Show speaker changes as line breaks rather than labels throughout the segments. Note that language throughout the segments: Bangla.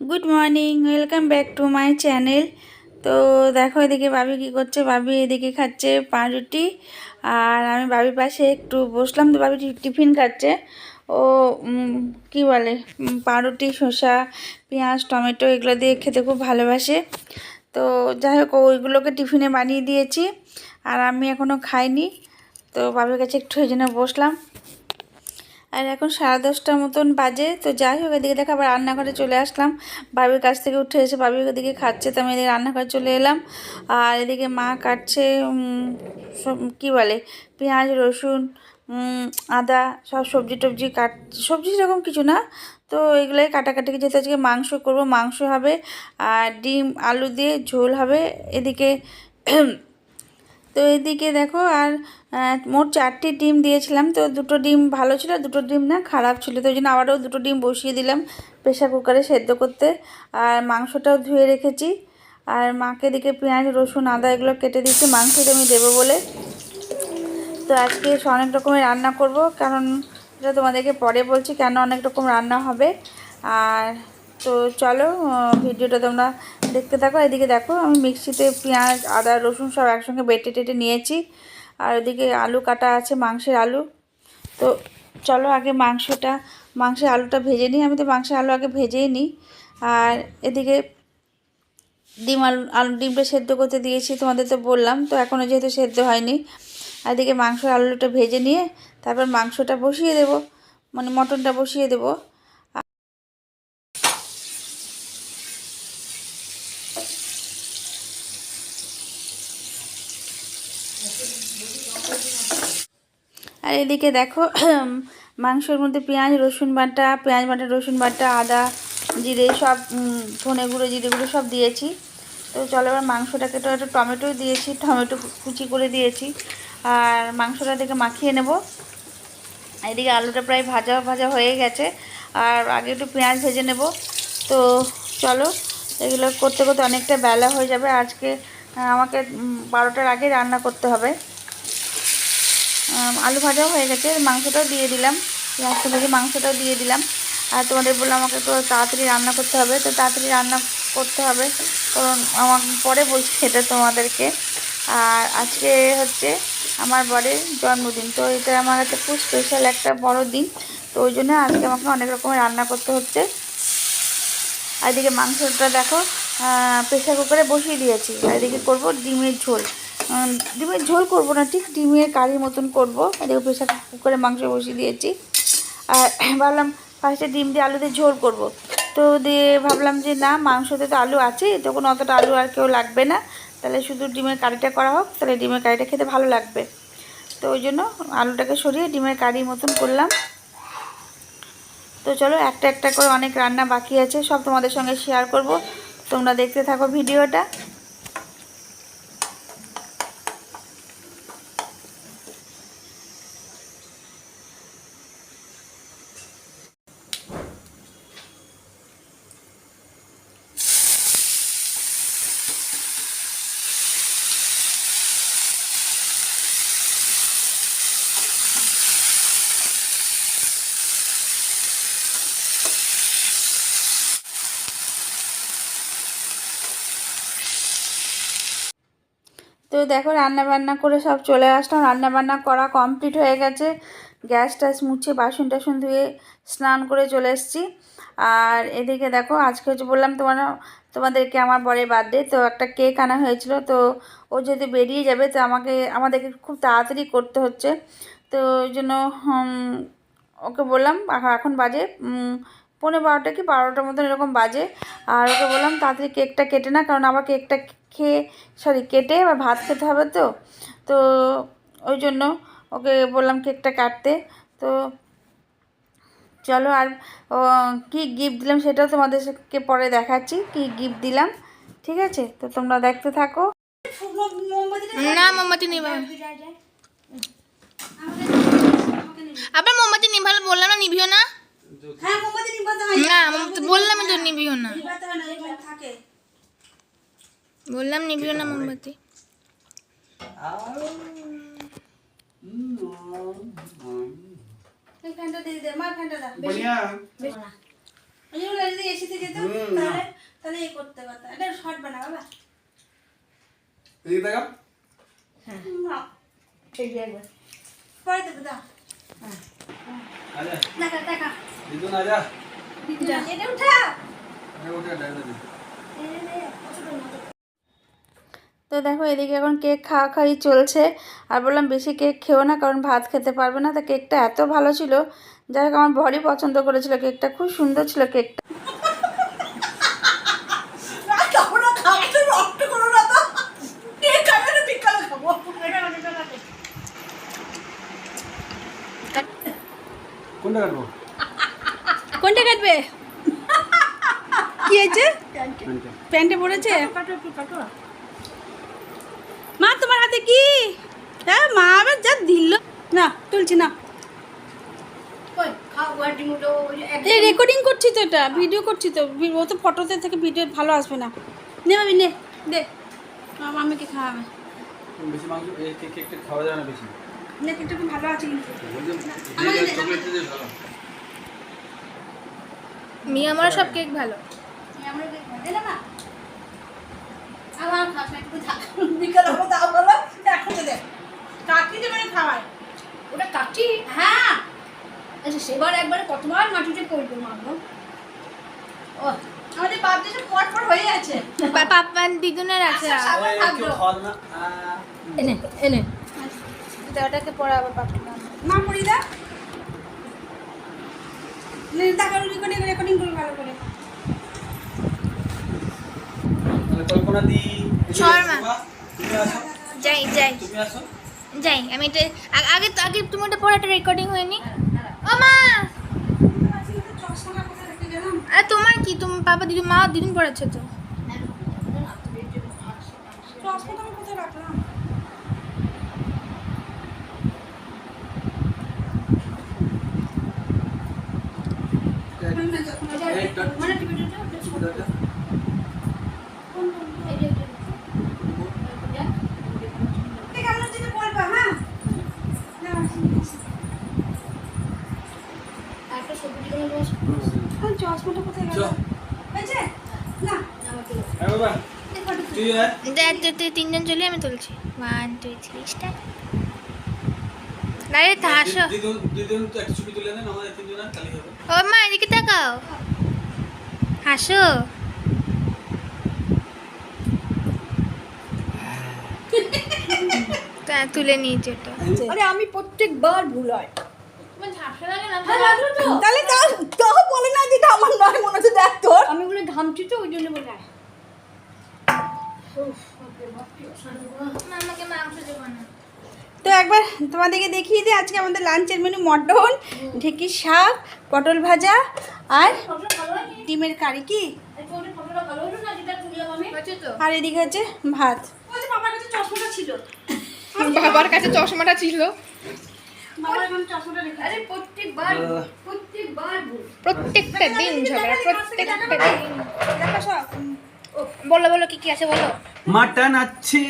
Good morning welcome back to my channel তো দেখো এদিকে বাবি কী করছে? বাবি এদিকে খাচ্ছে পাউরুটি আর আমি বাবির পাশে একটু বসলাম তো বাবি টিফিন খাচ্ছে। ও কি বলে? পাউরুটি শসা, পেঁয়াজ, টমেটো এগুলো দিয়ে খেতে খুব ভালোবাসে। তো যাই হোক, ওইগুলোকে টিফিনে বানিয়ে দিয়েছি। আর আমি এখনও খাইনি। তো বাবির কাছে একটু এই জন্য বসলাম। আর এখন সাড়ে দশটার মতন বাজে, তো যাই হোক, এদিকে দেখো আবার রান্নাঘরে চলে আসলাম। বাবির কাছ থেকে উঠে এসে বাবির ওদিকে খাচ্ছে, তো আমি এদিকে রান্নাঘরে চলে এলাম। আর এদিকে মা কাটছে সব, কী বলে, পেঁয়াজ, রসুন আদা, সব সবজি টবজি কাট, সবজি সেরকম কিছু না। তো এগুলোই কাটাকাটি যেহেতু আজকে মাংস করব, মাংস হবে, আর ডিম, আলু দিয়ে ঝোল হবে। এদিকে তো এদিকে দেখো আর মোট চারটি ডিম দিয়েছিলাম। তো দুটো ডিম ভালো ছিল, দুটো ডিম না খারাপ ছিল। তো ওই জন্য আবারও দুটো ডিম বসিয়ে দিলাম প্রেশার কুকারে সেদ্ধ করতে। আর মাংসটাও ধুয়ে রেখেছি। আর মাকে দিকে পেঁয়াজ, রসুন, আদা এগুলো কেটে দিচ্ছি মাংসতে আমি দেবো বলে। তো আজকে অনেক রকমের রান্না করব। কারণ এটা তোমাদেরকে পরে বলছি কেন অনেক রকম রান্না হবে। আর তো চলো ভিডিওটা তোমরা দেখতে থাকো, এদিকে দেখো আমি মিক্সিতে পেঁয়াজ, আদা, রসুন সব একসঙ্গে বেটে টেটে নিয়েছি। আর ওদিকে আলু কাটা আছে, মাংসের আলু। তো চলো আগে মাংসটা, মাংসের আলুটা ভেজে নিই। আমি তো মাংসের আলু আগে ভেজেই নিই। আর এদিকে ডিম আলু আলু, ডিমটা সেদ্ধ করতে দিয়েছি, তোমাদের তো বললাম, তো এখনও যেহেতু সেদ্ধ হয়নি। আর এদিকে মাংসের আলুটা ভেজে নিয়ে তারপর মাংসটা বসিয়ে দেব মানে মটনটা বসিয়ে দেব। আর এদিকে দেখো মাংসের মধ্যে পেঁয়াজ, রসুন বাটা, পেঁয়াজ বাটা, রসুন বাটা, আদা, জিরে সব ধনে গুঁড়ো, জিরে গুঁড়ো সব দিয়েছি। তো চলো এবার মাংসটাকে তো একটু টমেটো দিয়েছি, টমেটো কুচি করে দিয়েছি। আর মাংসটা থেকে মাখিয়ে নেব। এদিকে আলুটা প্রায় ভাজা ভাজা হয়ে গেছে। আর আগে একটু পেঁয়াজ ভেজে নেব। তো চলো, এগুলো করতে করতে অনেকটা বেলা হয়ে যাবে। আজকে আমাকে বারোটার আগে রান্না করতে হবে। আলু ভাজাও হয়ে গেছে। মাংসটাও দিয়ে দিলাম। পেঁয়াজটা ভেজে মাংসটাও দিয়ে দিলাম। আর তোমাদের বললাম আমাকে তো তাড়াতাড়ি রান্না করতে হবে। তো তাড়াতাড়ি রান্না করতে হবে। কারণ আমার পরে বলছি সেটা তোমাদেরকে। আর আজকে হচ্ছে আমার বরের জন্মদিন। তো এটা আমার কাছে খুব স্পেশাল একটা বড় দিন। তো ওই জন্য আজকে আমাকে অনেক রকমের রান্না করতে হচ্ছে। আর এদিকে মাংসটা দেখো প্রেশার কুকারে বসিয়ে দিয়েছি। আর এদিকে করব ডিমের ঝোল। ডিমের ঝোল করব না, ঠিক ডিমের কারি মতন করব। এদিকে প্রেশার কুকারে মাংস বসিয়ে দিয়েছি। আর ভাবলাম ফার্স্টে ডিম দিয়ে আলু দিয়ে ঝোল করব। তো দিয়ে ভাবলাম যে না, মাংসতে তো আলু আছে তখন অতটা আলু আর কেউ লাগবে না, তাহলে শুধু ডিমের কারিটা করা হোক, তাহলে ডিমের কারিটা খেতে ভালো লাগবে। তো ওই জন্য আলুটাকে সরিয়ে ডিমের কারি মতন করলাম। তো চলো একটা একটা করে অনেক রান্না বাকি আছে, সব তোমাদের সঙ্গে শেয়ার করব। তোমরা দেখতে থাকো ভিডিওটা। তো দেখো রান্না বান্না করে সব চলে আসলাম। রান্না বান্না করা কমপ্লিট হয়ে গেছে। গ্যাস ট্যাস মুছে বাসন টাসন ধুয়ে স্নান করে চলে এসেছি। আর এদিকে দেখো, আজকে হচ্ছে বললাম তোমার, তোমাদেরকে আমার বরের বার্থডে তো একটা কেক আনা হয়েছিল। তো ও যেহেতু বেরিয়ে যাবে, তো আমাকে, আমাদেরকে খুব তাড়াতাড়ি করতে হচ্ছে। তো ওই জন্য ওকে বললাম এখন বাজে উম, পৌনে বারোটা কি বারোটার মতন এরকম বাজে। আর ওকে বললাম তাড়াতাড়ি কেকটা কেটে না কারণ আবার কেকটা খেয়ে সরি কেটে আবার ভাত খেতে হবে তো। তো ওই জন্য ওকে বললাম কেকটা কাটতে। তো চলো আর কি গিফট দিলাম সেটাও তোমাদেরকে পরে দেখাচ্ছি। কি গিফট দিলাম ঠিক আছে? তো তোমরা দেখতে থাকো।
না মোমবাতি নিবা। আবার মোমবাতি নিভাল বললাম না নিভিও না?
হ্যাঁ মোমবাতি নিবাতে হয়?
না মোমবাতি বললাম তো নিবিও না।
নিবাতে হয় না এখানে থাকে।
বললাম নিবিও না মোমবাতি।
থেকে
তাহলে তাহলে করতে পারতাম। এটা শর্ট বানা বাবা। এই হ্যাঁ। দেবো দা
হ্যাঁ।
দেখা। এটা উঠা।
ডাইরে দি।
তো দেখো এদিকে এখন কেক খাওয়া খাওয়াই চলছে। আর বললাম বেশি কেক খেও না কারণ ভাত খেতে পারবে না। তা কেকটা এত ভালো ছিল। যাই হোক আমার বড়ি পছন্দ করেছিল কেকটা। খুব সুন্দর ছিল কেকটা।
কোনটা কাটবো
কোনটা কাটবে কি হয়েছে
প্যান্টটা
প্যান্টে পড়েছে? মা তোমার হাতে কি? হ্যাঁ মা আবার যা দিল। না তুলছি না। এই রেকর্ডিং করছি তো এটা ভিডিও করছি তো। ও তো ফটোতে থেকে ভিডিও ভালো আসবে না। নে ভাবি নে দে। মামিকে খাওয়াবে।
বেশি মাংস কেক কেকটা খাওয়া যায় না বেশি।
নে কেকটা খুব ভালো আছে কিন্তু।
চকলেট দিয়ে ভালো।
মিয়া আমার সব কেক ভালো।
না আমার খাসা একটু বিকাল হব তাও বলো এখন দে। কাকি যে মানে খাওয়ায়।
ওটা কাটছি
হ্যাঁ।
আচ্ছা সেবার একবারে কতবার মাটিতে পড়বে মাগো
ও আমাদের বাপ দেশে পট পট হয়ে আছে
পাপা দিদুনের আছে।
এনে এনে।
ওটাকে পরে আবার পাপা
পড়ি দা। রেকর্ডিং করে ভালো করে।
তাহলে কল্পনা দি
শর্মা। যাই যাই।
তুমি আসো।
যাই আমি এটা আগে তো আগে তুমি ওটা একটা রেকর্ডিং হয়নি ও মা! আর তোমার কি? তুমি পাপা দিদি মা দিদিন পড়াচ্ছে তো।
মানে টিভিটা কেমন হচ্ছে বলবা হ্যাঁ না
একটা সবজি কেন বস
আর চশমাটা কোথায় গেল
চল।
হয়েছে না
হ্যাঁ বাবা তুই আয়
দেখ তুই তুই তিনজন চলে আমি তুলছি। ওয়ান টু থ্রি স্টার্ট আরে হাসো
তাহলে
ও মা এদিকে তাকাও। হাসো। তা তুলে নিয়েছি ওটা
আরে আমি প্রত্যেকবার ভুল হয়।
তাহলে তাও তাও বলে না আমার নয় মনে হচ্ছে দেখ তোর
তো ওই জন্য বলে
আমাকে মাংস দেবো না।
তো একবার তোমাদেরকে দেখিয়ে দিই আজকে আমাদের লাঞ্চের মেনু মটন ঢেঁকির শাক পটল ভাজা আর ডিমের কারি কি?
ফটোটা ভালো হলো না যেটা তুললাম আমি
হচ্ছে তো
আর এদিকে হচ্ছে ভাত
বাবার কাছে চশমাটা ছিল।
প্রত্যেকটা দিন ঝগড়া প্রত্যেকটা দিন। বলো বলো কি কি আছে বলো।
মাটন আছে।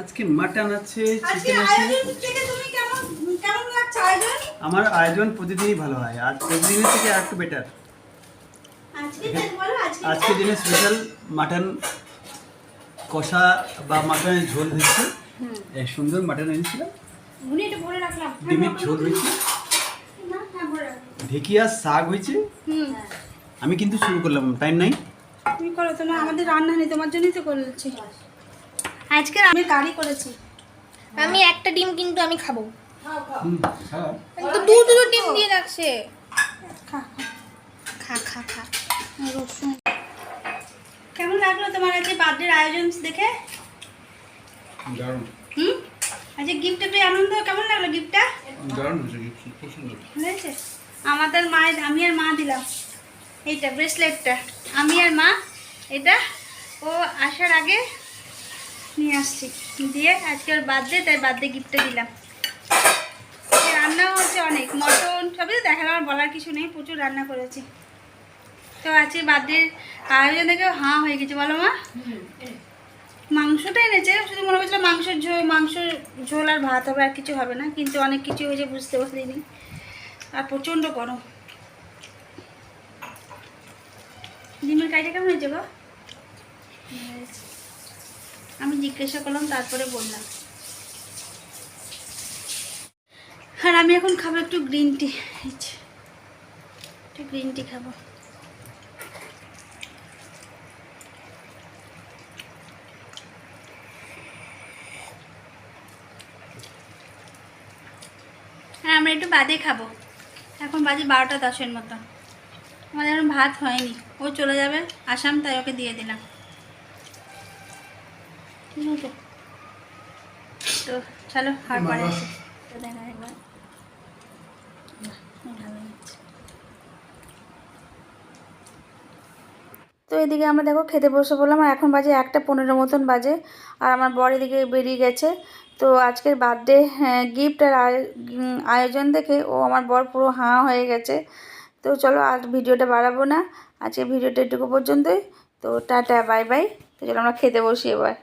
আজকে মাটন আছে চিকেন আছে।
আয়োজন থেকে তুমি কেমন কেমন লাগছে আয়োজন?
আমার আয়োজন প্রতিদিনই ভালো হয় আর প্রতিদিনের থেকে একটু বেটার
আজকে দেখ বলো আজকে
আজকে দিনে স্পেশাল মাটন কষা বা মাটনের ঝোল হয়েছে। এই সুন্দর মাটন এনেছিলাম।
উনি এটা ভরে রাখলাম।
ডিমের ঝোল হয়েছে?
না না বলে রাখো।
ঢেকিয়া শাক হয়েছে?
হুম।
আমি কিন্তু শুরু করলাম টাইম নাই?
তুমি করো তোমার আমাদের রান্না নেই তোমার জন্যই তো করেছি। আজকে আমি কারি করেছি।
আমি একটা ডিম কিন্তু আমি খাব।
খাও খাও।
হুম, হ্যাঁ।
তো দু দুটো ডিম দিয়ে রাখছে।
খা খা।
খা খা খা।
রসুন। কেমন লাগল তোমার আজকে বার্থডের আয়োজন দেখে?
দারুণ।
হুম? আজকে গিফটে পেয়ে আনন্দ কেমন লাগল গিফটটা
দারুণ হয়েছে খুব সুন্দর
হয়েছে? আমাদের মায়ের আমি আর মা দিলাম। এইটা ব্রেসলেটটা আমি আর মা এটা ও আসার আগে নিয়ে আসছি। দিয়ে আজকে ওর বার্থডে তাই বার্থডে গিফটটা দিলাম। এই রান্নাও হচ্ছে অনেক। মটন সবই তো দেখালাম আর বলার কিছু নেই প্রচুর রান্না করেছি। তো আজকে বার্থডে আয়োজন থেকে হাঁ হয়ে গেছে বলো মা? মাংসটা এনেছে, শুধু মনে করছিল মাংসের ঝোল মাংস ঝোল আর ভাত হবে আর কিছু হবে না, কিন্তু অনেক কিছু হয়েছে বুঝতে পারিনি আর প্রচণ্ড গরম।
ডিমের কাজটা কেমন হয়েছে গো। আমি জিজ্ঞাসা করলাম, তারপরে বললাম। আর আমি এখন খাব একটু গ্রিন টি। একটু গ্রিন টি খাব। হ্যাঁ আমরা একটু বাদে খাব। এখন বাজে বারোটা দশের মতো। আমাদের এখন ভাত হয়নি। ও চলে যাবে আসাম তাই ওকে দিয়ে দিলাম। ঠিক আছে। তো চলো আর পরে দেখা একবার। তো এদিকে আমরা দেখো খেতে বসে বললাম আর এখন বাজে একটা পনেরো মতন বাজে। আর আমার বর এদিকে বেরিয়ে গেছে। তো আজকের বার্থডে গিফট আর আয়- আয়োজন দেখে ও আমার বর পুরো হাঁ হয়ে গেছে। তো চলো আর ভিডিওটা বাড়াবো না। আজকে ভিডিওটা এটুকু পর্যন্তই। তো টাটা, বাই বাই। তো চলো আমরা খেতে বসি এবার।